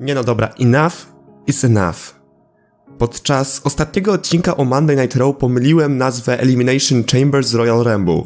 Nie no dobra, enough is enough. Podczas ostatniego odcinka o Monday Night Raw pomyliłem nazwę Elimination Chamber z Royal Rumble.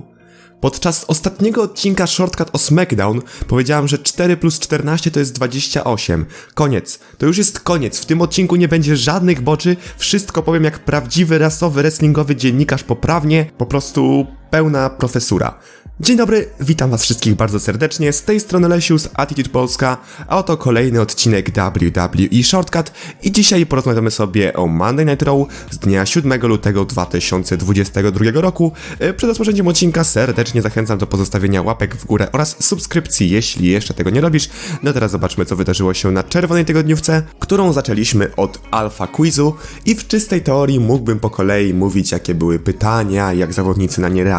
Podczas ostatniego odcinka Shortcut o SmackDown powiedziałem, że 4 plus 14 to jest 28. Koniec. To już jest koniec. W tym odcinku nie będzie żadnych boczy. Wszystko powiem jak prawdziwy rasowy wrestlingowy dziennikarz poprawnie. Po prostu pełna profesura. Dzień dobry, witam was wszystkich bardzo serdecznie, z tej strony Lesius, Attitude Polska, a oto kolejny odcinek WWE Shortcut i dzisiaj porozmawiamy sobie o Monday Night Raw z dnia 7 lutego 2022 roku. E, Przed rozpoczęciem odcinka serdecznie zachęcam do pozostawienia łapek w górę oraz subskrypcji, jeśli jeszcze tego nie robisz. No teraz zobaczmy co wydarzyło się na czerwonej tygodniówce, którą zaczęliśmy od Alpha Quizu i w czystej teorii mógłbym po kolei mówić jakie były pytania, jak zawodnicy na nie reagowali,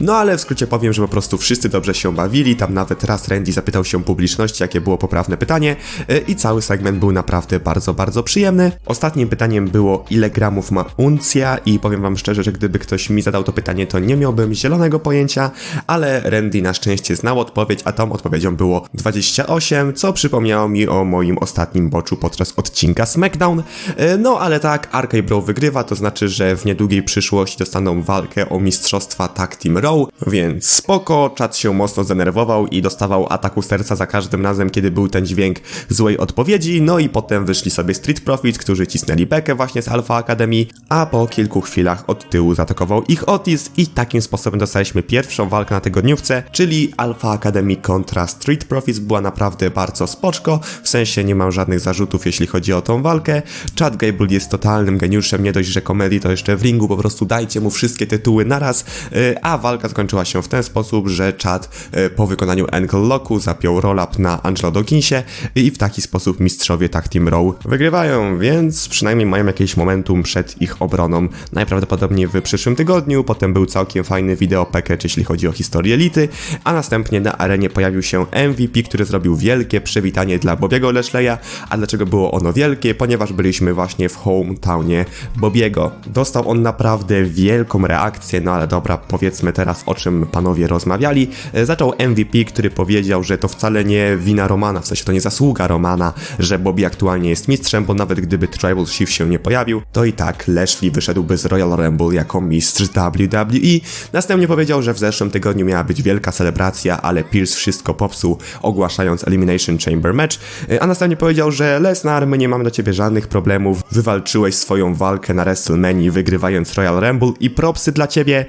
no ale w skrócie powiem, że po prostu wszyscy dobrze się bawili, tam nawet raz Randy zapytał się publiczności, jakie było poprawne pytanie e, i cały segment był naprawdę bardzo, bardzo przyjemny. Ostatnim pytaniem było, ile gramów ma uncja i powiem wam szczerze, że gdyby ktoś mi zadał to pytanie, to nie miałbym zielonego pojęcia, ale Randy na szczęście znał odpowiedź, a tą odpowiedzią było 28, co przypomniało mi o moim ostatnim boczu podczas odcinka SmackDown. E, No ale tak, Arcade Bro wygrywa, to znaczy, że w niedługiej przyszłości dostaną walkę o mistrzostwa Tag Team Raw, więc spoko, czat się mocno zdenerwował i dostawał ataku serca za każdym razem, kiedy był ten dźwięk złej odpowiedzi, no i potem wyszli sobie Street Profits, którzy cisnęli bekę właśnie z Alpha Academy, a po kilku chwilach od tyłu zaatakował ich Otis i takim sposobem dostaliśmy pierwszą walkę na tygodniówce, czyli Alpha Academy kontra Street Profits była naprawdę bardzo spoczko, w sensie nie mam żadnych zarzutów jeśli chodzi o tą walkę, Chad Gable jest totalnym geniuszem, nie dość, że komedii to jeszcze w ringu, po prostu dajcie mu wszystkie tytuły naraz, yy, a walka skończyła się w ten sposób, że Chad yy, po wykonaniu ankle locku zapiął roll-up na Angelo Dawkinsie i w taki sposób mistrzowie Tag Team Raw wygrywają, więc przynajmniej mają jakieś momentum przed ich obroną. Najprawdopodobniej w przyszłym tygodniu, potem był całkiem fajny wideo package, jeśli chodzi o historię elity, a następnie na arenie pojawił się MVP, który zrobił wielkie przywitanie dla Bobiego Lashley'a, a dlaczego było ono wielkie? Ponieważ byliśmy właśnie w hometownie Bobiego. Dostał on naprawdę wielką reakcję, no ale dobra, powiedzmy teraz o czym panowie rozmawiali. E, Zaczął MVP, który powiedział, że to wcale nie wina Romana, w sensie to nie zasługa Romana, że Bobby aktualnie jest mistrzem, bo nawet gdyby Tribal Chief się nie pojawił, to i tak Lashley wyszedłby z Royal Rumble jako mistrz WWE. Następnie powiedział, że w zeszłym tygodniu miała być wielka celebracja, ale Pierce wszystko popsuł, ogłaszając Elimination Chamber match, E, a następnie powiedział, że Lesnar, my nie mamy do ciebie żadnych problemów, wywalczyłeś swoją walkę na WrestleMania, wygrywając Royal Rumble i propsy dla ciebie,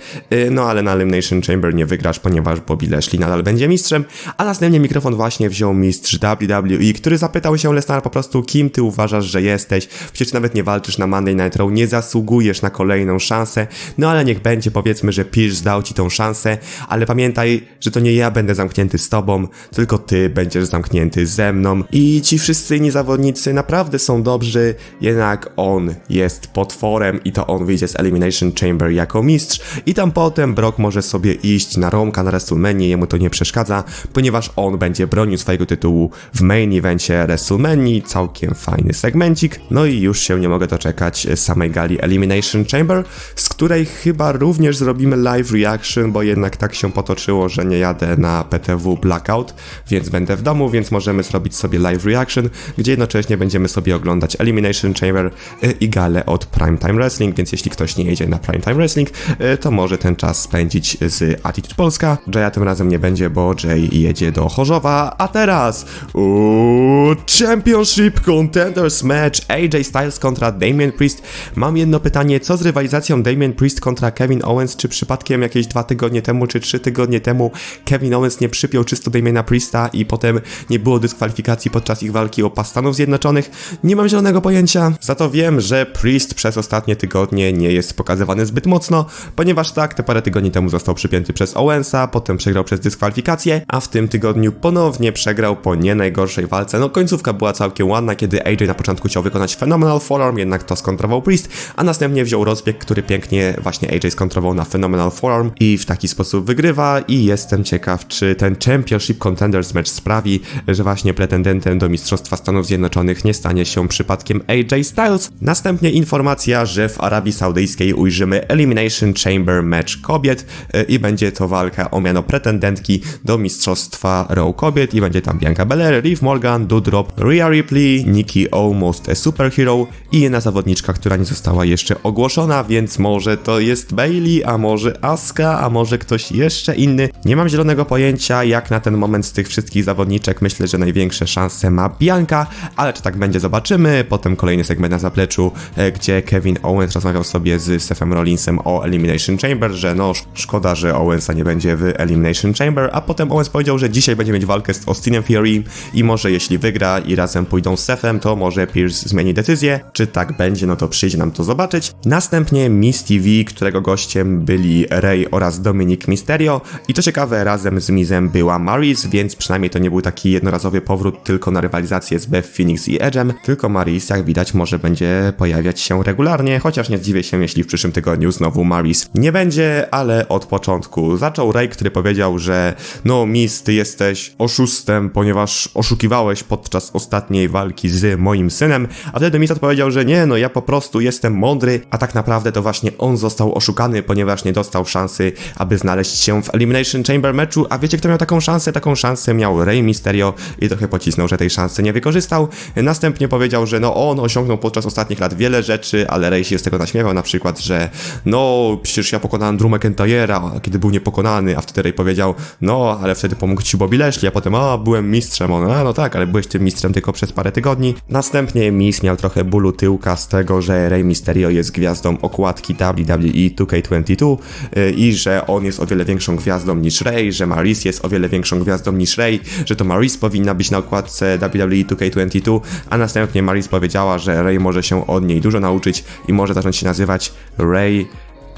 no ale na Elimination Chamber nie wygrasz, ponieważ Bobby Lashley nadal będzie mistrzem, a następnie mikrofon właśnie wziął mistrz WWE, który zapytał się Lesnar po prostu, kim ty uważasz, że jesteś, przecież nawet nie walczysz na Monday Night Raw, nie zasługujesz na kolejną szansę, no ale niech będzie, powiedzmy, że Pierce dał ci tą szansę, ale pamiętaj, że to nie ja będę zamknięty z tobą, tylko ty będziesz zamknięty ze mną. I ci wszyscy inni zawodnicy naprawdę są dobrzy, jednak on jest potworem i to on wyjdzie z Elimination Chamber jako mistrz. I tam potem Brock może sobie iść na Romka na WrestleMania, jemu to nie przeszkadza, ponieważ on będzie bronił swojego tytułu w main evencie WrestleMania, całkiem fajny segmencik, no i już się nie mogę doczekać samej gali Elimination Chamber, z której chyba również zrobimy live reaction, bo jednak tak się potoczyło, że nie jadę na PTW Blackout, więc będę w domu, więc możemy zrobić sobie live reaction, gdzie jednocześnie będziemy sobie oglądać Elimination Chamber y, i galę od Primetime Wrestling, więc jeśli ktoś nie jedzie na Primetime Wrestling, y, to może ten czas spędzić z Attitude Polska. Jaya tym razem nie będzie, bo Jay jedzie do Chorzowa, a teraz uuu, Championship Contenders Match AJ Styles kontra Damian Priest. Mam jedno pytanie, co z rywalizacją Damian Priest kontra Kevin Owens, czy przypadkiem jakieś dwa tygodnie temu, czy trzy tygodnie temu Kevin Owens nie przypiął czysto Damiana Priesta i potem nie było dyskwalifikacji podczas ich walki o pas Stanów Zjednoczonych? Nie mam zielonego pojęcia. Za to wiem, że Priest przez ostatnie tygodnie nie jest pokazywany zbyt mocno, ponieważ tak, te parę tygodni temu został przypięty przez Owensa, potem przegrał przez dyskwalifikację, a w tym tygodniu ponownie przegrał po nie najgorszej walce. No końcówka była całkiem ładna, kiedy AJ na początku chciał wykonać Phenomenal Forearm, jednak to skontrował Priest, a następnie wziął rozbieg, który pięknie właśnie AJ skontrował na Phenomenal Forearm i w taki sposób wygrywa i jestem ciekaw, czy ten Championship Contenders match sprawi, że właśnie pretendentem do Mistrzostwa Stanów Zjednoczonych nie stanie się przypadkiem AJ Styles. Następnie informacja, że w Arabii Saudyjskiej ujrzymy Elimination Chamber Match kobiet e, i będzie to walka o miano pretendentki do Mistrzostwa Raw kobiet i będzie tam Bianca Belair, Liv Morgan, Doudrop, Rhea Ripley, Nikki Almost a Superhero i jedna zawodniczka, która nie została jeszcze ogłoszona, więc może to jest Bailey, a może Asuka, a może ktoś jeszcze inny. Nie mam zielonego pojęcia, jak na ten moment z tych wszystkich zawodniczek myślę, że największe szanse ma Bianca, ale czy tak będzie zobaczymy. Potem kolejny segment na zapleczu, e, gdzie Kevin Owens rozmawiał sobie z Sefem Rollinsem o Elimination Chamber, że no sz- szkoda, że Owensa nie będzie w Elimination Chamber, a potem Owens powiedział, że dzisiaj będzie mieć walkę z Austinem Theory i może jeśli wygra i razem pójdą z Sefem, to może Pierce zmieni decyzję. Czy tak będzie, no to przyjdzie nam to zobaczyć. Następnie Miss TV, którego gościem byli Rey oraz Dominic Mysterio i to ciekawe, razem z Mizem była Maris, więc przynajmniej to nie był taki jednorazowy powrót tylko na rywalizację z Beth Phoenix i Edge'em, tylko Maris, jak widać, może będzie pojawiać się regularnie, chociaż nie zdziwię się, jeśli w przyszłym tygodniu znowu Maris nie będzie, ale od początku zaczął Rey, który powiedział, że no Miz, ty jesteś oszustem, ponieważ oszukiwałeś podczas ostatniej walki z moim synem, a wtedy Miz odpowiedział, że nie, no ja po prostu jestem mądry, a tak naprawdę to właśnie on został oszukany, ponieważ nie dostał szansy, aby znaleźć się w Elimination Chamber meczu, a wiecie kto miał taką szansę? Taką szansę miał Rey Mysterio i trochę pocisnął, że tej szansy nie wykorzystał. Następnie powiedział, że no on osiągnął podczas ostatnich lat wiele rzeczy, ale Rey się z tego naśmiewał, na przykład, że no przecież ja pokonałem Drew McIntyre'a, kiedy był niepokonany, a wtedy powiedział, no ale wtedy pomógł ci Bobby Lashley, a potem a byłem mistrzem, on, a no tak, ale byłeś tym mistrzem tylko przez parę tygodni. Następnie Miz miał trochę bólu tyłka z tego, że Rey Mysterio jest gwiazdą okładki WWE 2K22 yy, i że on jest o wiele większą gwiazdą niż Rey, że Maris jest o wiele większą gwiazdą niż Rey, że to Maris powinna być na okładce WWE 2K22, a następnie Maris powiedziała, że Rey może się od niej dużo nauczyć i może zacząć się nazywać Rey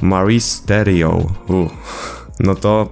Maristerio. Uh. No to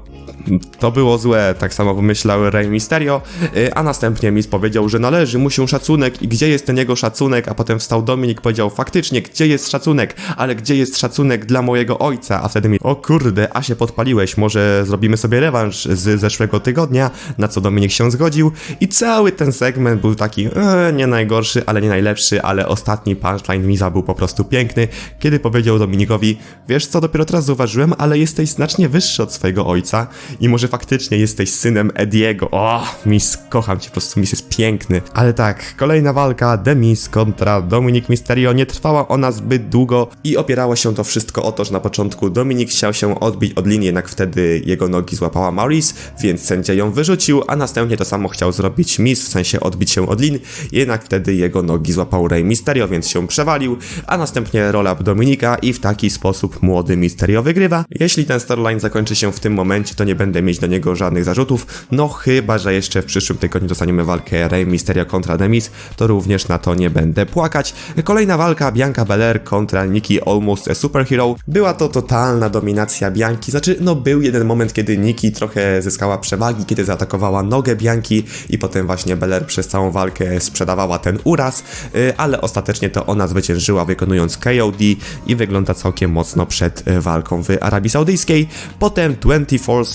to było złe, tak samo pomyślał Rey Mysterio, y, a następnie Miz powiedział, że należy mu się szacunek i gdzie jest ten jego szacunek, a potem wstał Dominik powiedział, faktycznie, gdzie jest szacunek, ale gdzie jest szacunek dla mojego ojca, a wtedy mi, o kurde, a się podpaliłeś, może zrobimy sobie rewanż z zeszłego tygodnia, na co Dominik się zgodził i cały ten segment był taki, e, nie najgorszy, ale nie najlepszy, ale ostatni punchline Miza był po prostu piękny, kiedy powiedział Dominikowi, wiesz co, dopiero teraz zauważyłem, ale jesteś znacznie wyższy od swojego ojca i może faktycznie jesteś synem Ediego. O, Miss, kocham cię, po prostu Miss jest piękny. Ale tak, kolejna walka Demis kontra Dominik Mysterio nie trwała ona zbyt długo i opierało się to wszystko o to, że na początku Dominik chciał się odbić od linii, jednak wtedy jego nogi złapała Maurice, więc sędzia ją wyrzucił, a następnie to samo chciał zrobić Miss, w sensie odbić się od lin, jednak wtedy jego nogi złapał Rey Mysterio, więc się przewalił, a następnie roll-up Dominika i w taki sposób młody Mysterio wygrywa. Jeśli ten storyline zakończy się w tym momencie, to nie będę mieć do niego żadnych zarzutów, no chyba, że jeszcze w przyszłym tygodniu dostaniemy walkę Rey Mysterio kontra Demis, to również na to nie będę płakać. Kolejna walka Bianca Belair kontra Nikki Almost a Superhero. Była to totalna dominacja Bianki, znaczy no był jeden moment, kiedy Nikki trochę zyskała przewagi, kiedy zaatakowała nogę Bianki i potem właśnie Belair przez całą walkę sprzedawała ten uraz, y, ale ostatecznie to ona zwyciężyła wykonując KOD i wygląda całkiem mocno przed walką w Arabii Saudyjskiej. Potem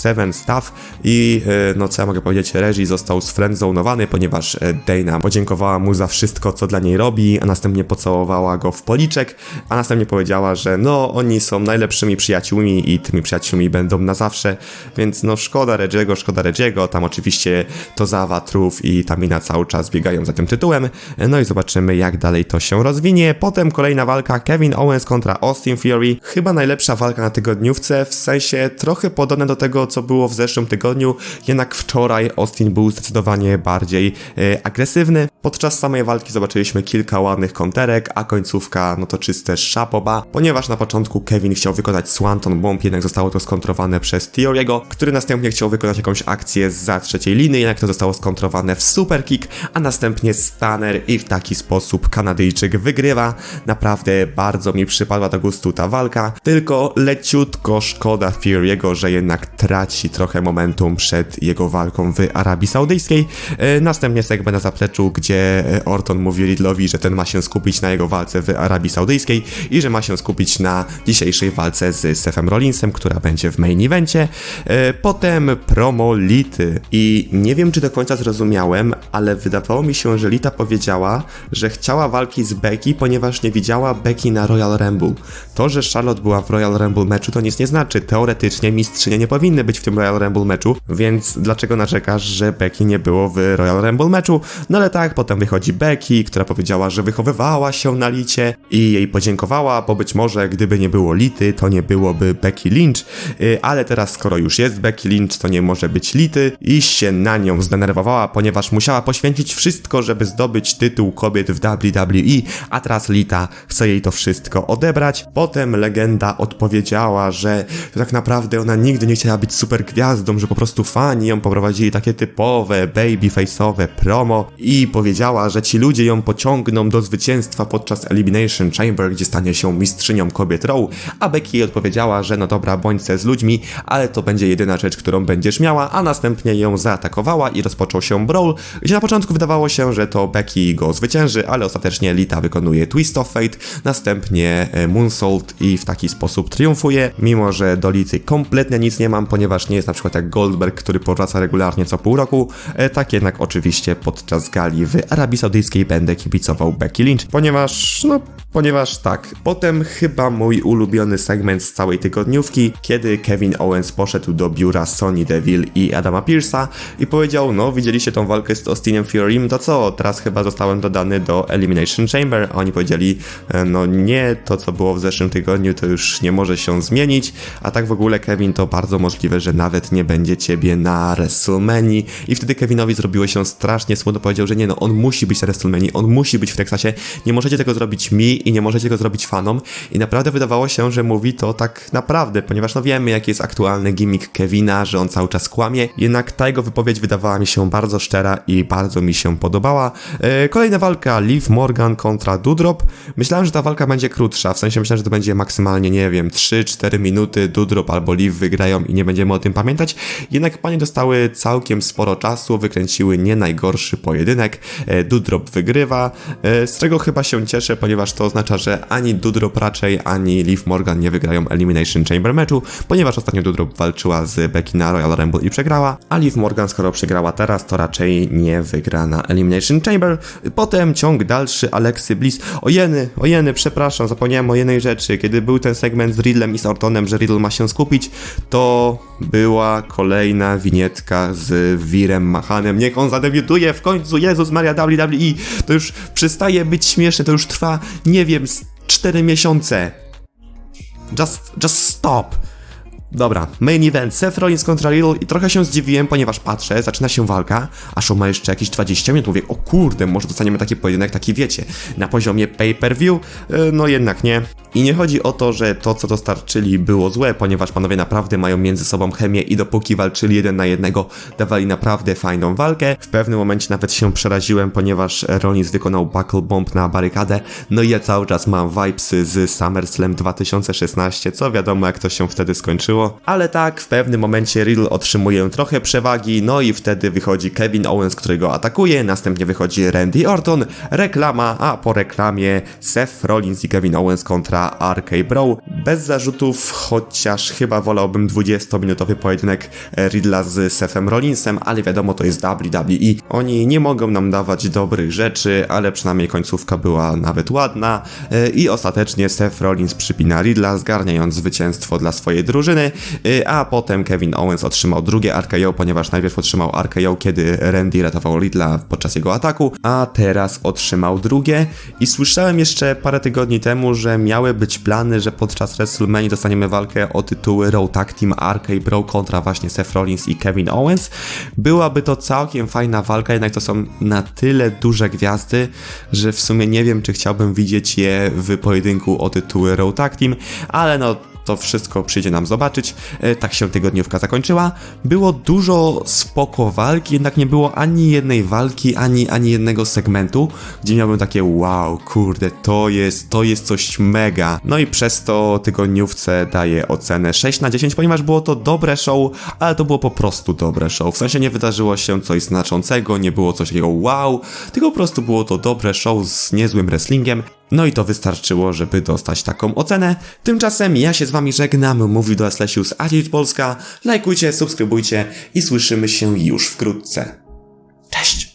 24-7 staff i y, no co ja mogę powiedzieć, Reżi został sfriendzonowany, ponieważ y, Dana podziękowała mu za wszystko, co dla niej robi, a następnie pocałowała go w policzek, a następnie powiedziała, że no oni są najlepszymi przyjaciółmi i tymi przyjaciółmi będą na zawsze, więc no szkoda Regiego, szkoda Regiego, tam oczywiście to Zawa, Truf i Tamina cały czas biegają za tym tytułem, no i zobaczymy jak dalej to się rozwinie. Potem kolejna walka Kevin Owens kontra Austin Fury, chyba najlepsza walka na tygodniówce, w sensie trochę podobne do tego, co było w zeszłym tygodniu, jednak wczoraj Austin był zdecydowanie bardziej e, agresywny. Podczas samej walki zobaczyliśmy kilka ładnych konterek, a końcówka no to czyste szapoba, ponieważ na początku Kevin chciał wykonać Swanton Bomb, jednak zostało to skontrowane przez Theory'ego, który następnie chciał wykonać jakąś akcję za trzeciej liny, jednak to zostało skontrowane w super kick, a następnie Stunner i w taki sposób Kanadyjczyk wygrywa. Naprawdę bardzo mi przypadła do gustu ta walka, tylko leciutko szkoda Fury'ego, że jednak traci traci trochę momentum przed jego walką w Arabii Saudyjskiej. E, Następnie segment na zapleczu, gdzie e, Orton mówi Riddlowi, że ten ma się skupić na jego walce w Arabii Saudyjskiej i że ma się skupić na dzisiejszej walce z Sefem Rollinsem, która będzie w main evencie. E, Potem promo Lity i nie wiem czy do końca zrozumiałem, ale wydawało mi się, że Lita powiedziała, że chciała walki z Becky, ponieważ nie widziała Becky na Royal Rumble. To, że Charlotte była w Royal Rumble meczu, to nic nie znaczy. Teoretycznie mistrzynie nie powinny być w tym Royal Rumble meczu, więc dlaczego narzekasz, że Becky nie było w Royal Rumble meczu? No ale tak, potem wychodzi Becky, która powiedziała, że wychowywała się na Licie i jej podziękowała, bo być może gdyby nie było Lity, to nie byłoby Becky Lynch, Yy, ale teraz skoro już jest Becky Lynch, to nie może być Lity i się na nią zdenerwowała, ponieważ musiała poświęcić wszystko, żeby zdobyć tytuł kobiet w WWE, a teraz Lita chce jej to wszystko odebrać. Potem legenda odpowiedziała, że tak naprawdę ona nigdy nie chciała być super gwiazdą, że po prostu fani ją poprowadzili takie typowe babyface'owe promo i powiedziała, że ci ludzie ją pociągną do zwycięstwa podczas Elimination Chamber, gdzie stanie się mistrzynią kobiet Raw, a Becky jej odpowiedziała, że no dobra, bądź z ludźmi, ale to będzie jedyna rzecz, którą będziesz miała, a następnie ją zaatakowała i rozpoczął się brawl, gdzie na początku wydawało się, że to Becky go zwycięży, ale ostatecznie Lita wykonuje Twist of Fate, następnie e, Moonsault i w taki sposób triumfuje, mimo że do Lity kompletnie nic nie mam, ponieważ nie jest na przykład jak Goldberg, który powraca regularnie co pół roku, e, tak jednak oczywiście podczas gali w Arabii Saudyjskiej będę kibicował Becky Lynch, ponieważ, no, ponieważ tak. Potem chyba mój ulubiony segment z całej tygodniówki, kiedy Kevin Owens poszedł do biura Sonny Deville i Adama Pearsa i powiedział, no widzieliście tą walkę z Austinem Furym, to co, teraz chyba zostałem dodany do Elimination Chamber, a oni powiedzieli, e, no nie, to co było w zeszłym tygodniu to już nie może się zmienić, a tak w ogóle Kevin to bardzo możliwe, że nawet nie będzie ciebie na WrestleMania i wtedy Kevinowi zrobiło się strasznie smutno, powiedział, że nie no, on musi być na WrestleMania, on musi być w Teksasie, nie możecie tego zrobić mi i nie możecie go zrobić fanom i naprawdę wydawało się, że mówi to tak naprawdę, ponieważ no wiemy jaki jest aktualny gimmick Kevina, że on cały czas kłamie, jednak ta jego wypowiedź wydawała mi się bardzo szczera i bardzo mi się podobała. E, Kolejna walka, Liv Morgan kontra Dudrop. Myślałem, że ta walka będzie krótsza, w sensie myślałem, że to będzie maksymalnie, nie wiem, 3-4 minuty, Dudrop albo Liv wygrają i nie będziemy o tym pamiętać, jednak panie dostały całkiem sporo czasu, wykręciły nie najgorszy pojedynek, E, Dudrop wygrywa, e, z czego chyba się cieszę, ponieważ to oznacza, że ani Dudrop raczej, ani Liv Morgan nie wygrają Elimination Chamber meczu, ponieważ ostatnio Dudrop walczyła z Becky na Royal Rumble i przegrała, a Liv Morgan skoro przegrała teraz, to raczej nie wygra na Elimination Chamber. Potem ciąg dalszy Alexy Bliss. Ojeny, ojeny, przepraszam, zapomniałem o jednej rzeczy. Kiedy był ten segment z Riddlem i z Ortonem, że Riddle ma się skupić, to była kolejna winietka z Wirem Machanem. Niech on zadebiutuje w końcu, Jezus Maria WWE. To już przestaje być śmieszne, to już trwa, nie wiem, z 4 miesiące. Just, just stop. Dobra, main event, Seth Rollins kontra Riddle i trochę się zdziwiłem, ponieważ patrzę, zaczyna się walka, a show ma jeszcze jakieś 20 minut, mówię, o kurde, może dostaniemy taki pojedynek, taki wiecie, na poziomie pay-per-view, E, no jednak nie. I nie chodzi o to, że to co dostarczyli było złe, ponieważ panowie naprawdę mają między sobą chemię i dopóki walczyli jeden na jednego, dawali naprawdę fajną walkę. W pewnym momencie nawet się przeraziłem, ponieważ Rollins wykonał buckle bomb na barykadę, no i ja cały czas mam vibes z SummerSlam 2016, co wiadomo jak to się wtedy skończyło. Ale tak, w pewnym momencie Riddle otrzymuje trochę przewagi, no i wtedy wychodzi Kevin Owens, który go atakuje, następnie wychodzi Randy Orton, reklama, a po reklamie Seth Rollins i Kevin Owens kontra RK Bro. Bez zarzutów, chociaż chyba wolałbym 20-minutowy pojedynek Riddla z Sethem Rollinsem, ale wiadomo, to jest WWE. Oni nie mogą nam dawać dobrych rzeczy, ale przynajmniej końcówka była nawet ładna E, i ostatecznie Seth Rollins przypina Riddla, zgarniając zwycięstwo dla swojej drużyny, E, a potem Kevin Owens otrzymał drugie RKO, ponieważ najpierw otrzymał RKO, kiedy Randy ratował Riddla podczas jego ataku, a teraz otrzymał drugie i słyszałem jeszcze parę tygodni temu, że miały być plany, że podczas WrestleMania dostaniemy walkę o tytuły Raw Tag Team RK Bro kontra właśnie Seth Rollins i Kevin Owens. Byłaby to całkiem fajna walka, jednak to są na tyle duże gwiazdy, że w sumie nie wiem, czy chciałbym widzieć je w pojedynku o tytuły Raw Tag Team, ale no to wszystko przyjdzie nam zobaczyć. E, tak się tygodniówka zakończyła. Było dużo spoko walki, jednak nie było ani jednej walki, ani, ani jednego segmentu, gdzie miałbym takie wow, kurde, to jest, to jest coś mega. No i przez to tygodniówce daję ocenę 6 na 10, ponieważ było to dobre show, ale to było po prostu dobre show. W sensie nie wydarzyło się coś znaczącego, nie było coś takiego wow, tylko po prostu było to dobre show z niezłym wrestlingiem. No i to wystarczyło, żeby dostać taką ocenę. Tymczasem ja się z wami żegnam, mówił do Aslesius Attitude Polska. Lajkujcie, subskrybujcie i słyszymy się już wkrótce. Cześć!